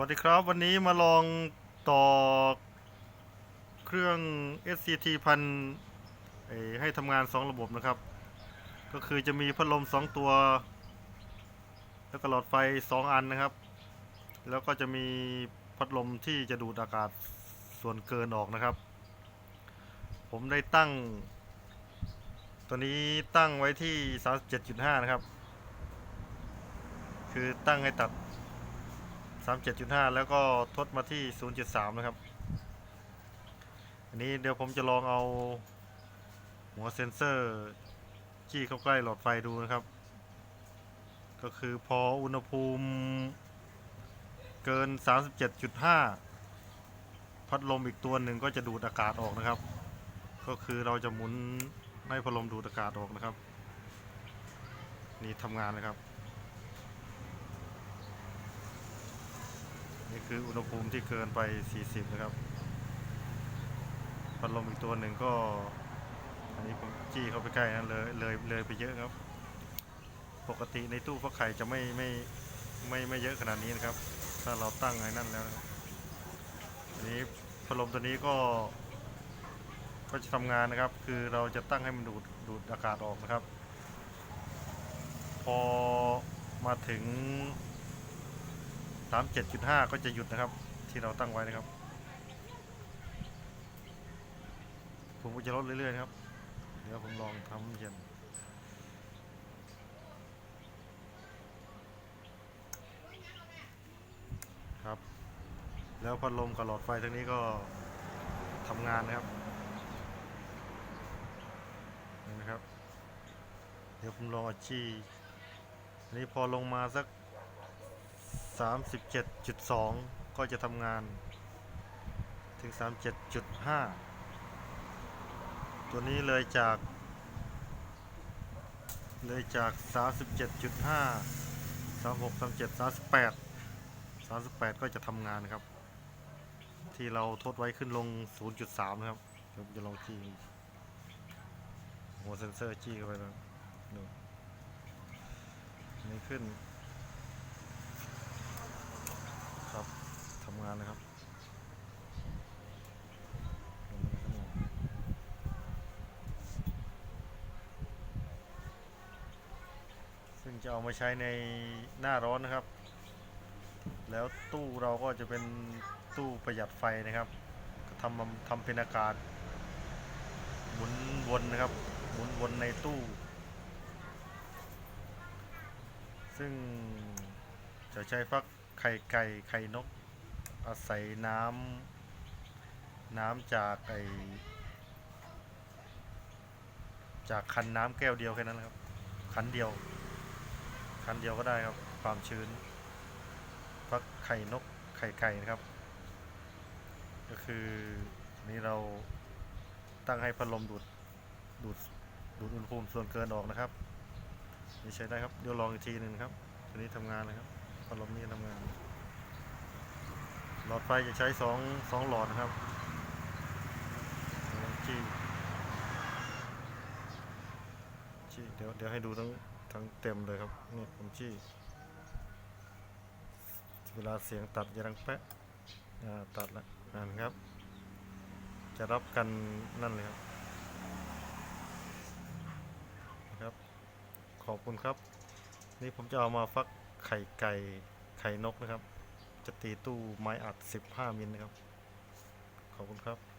วัสดีครับ วันนี้มาลองต่อเครื่อง SCT พันให้ทำงาน 2 ระบบนะครับ ก็คือจะมีพัดลม 2 ตัว แล้วก็หลอดไฟ 2 อันนะครับ แล้วก็จะมีพัดลมที่จะดูดอากาศส่วนเกินออกนะครับ ผมได้ตั้ง ตัวนี้ตั้งไว้ที่ 37.5 นะครับ คือตั้งให้ตัด 37.5 แล้วก็ทดมาที่ 0.3 นะครับ อันนี้เดี๋ยวผมจะลองเอาหัวเซ็นเซอร์จี้เข้าใกล้หลอดไฟดูนะครับ ก็คือพออุณหภูมิเกิน 37.5 พัดลมอีกตัวหนึ่งก็จะดูดอากาศออกนะครับ ก็คือเราจะหมุนให้พัดลมดูดอากาศออกนะครับ นี่ทำงานนะครับ คืออุณหภูมิที่เกินไป 40 นะครับ พัดลมอีกตัวหนึ่งก็ อันนี้ผมจี้เข้าไปใกล้นะเลยเลยเลยไปเยอะครับ ปกติในตู้ฟักไข่จะไม่ไม่ไม่ไม่เยอะขนาดนี้นะครับ ถ้าเราตั้งไอ้นั่นแล้วอันนี้พัดลมตัวนี้ก็ ก็จะทำงานนะครับ คือเราจะตั้งให้มันดูดดูดอากาศออกนะครับ พอมาถึง 37.5ก็จะหยุดนะครับ ที่เราตั้งไว้นะครับ ผมก็จะลดเรื่อยๆครับ เดี๋ยวผมลองทำเย็นครับ แล้วพัดลมกับหลอดไฟทั้งนี้ก็ทำงานนะครับเห็นไหมครับ เดี๋ยวผมลองเอาจี้อันนี้พอลงมาสัก 37.2 ก็จะทำงานถึง 37.5 ตัวนี้เลยจาก เลยจาก 37.5 36 37 38 38 ก็จะทำงานครับ ที่เราทดไว้ขึ้นลง 0.3 นะครับผมจะลองจี้หัวเซนเซอร์จี้เข้าไปแล้วดูนี่ขึ้น ครับทำงานนะครับซึ่งจะเอามาใช้ในหน้าร้อนนะครับ แล้วตู้เราก็จะเป็นตู้ประหยัดไฟนะครับทำทำเป็นอากาศ หมุนวนนะครับหมุนวนในตู้ ซึ่งจะใช้ฟัก ไข่ไก่ไข่นก อาศัยน้ำน้ำจากไอจากคันน้ำแก้วเดียวแค่นั้นนะครับ คันเดียว คันเดียวก็ได้ครับ ความชื้นฟักไข่นกไข่ไก่นะครับ ก็คือนี่เราตั้งให้พัดลมดูดดูดดูดอุณหภูมิส่วนเกินออกนะครับนี่ใช้ได้ครับเดี๋ยวลองอีกทีหนึ่งครับตัวนี้ทำงานนะครับ พัดลมนี่ทำงาน หลอดไฟจะใช้สองสองหลอดนะครับจี้จี้เดี๋ยวเดี๋ยวให้ดูทั้งทั้งเต็มเลยครับนี่ผมจี้เวลาเสียงตัดจะดังแป๊ะตัดละนั่นครับ จะรับกันนั่นเลยครับครับ ขอบคุณครับ นี่ผมจะเอามาฟัก ไข่ไก่ไข่นกนะครับ จะตีตู้ไม้อัด 15 มิลนะครับ ขอบคุณครับ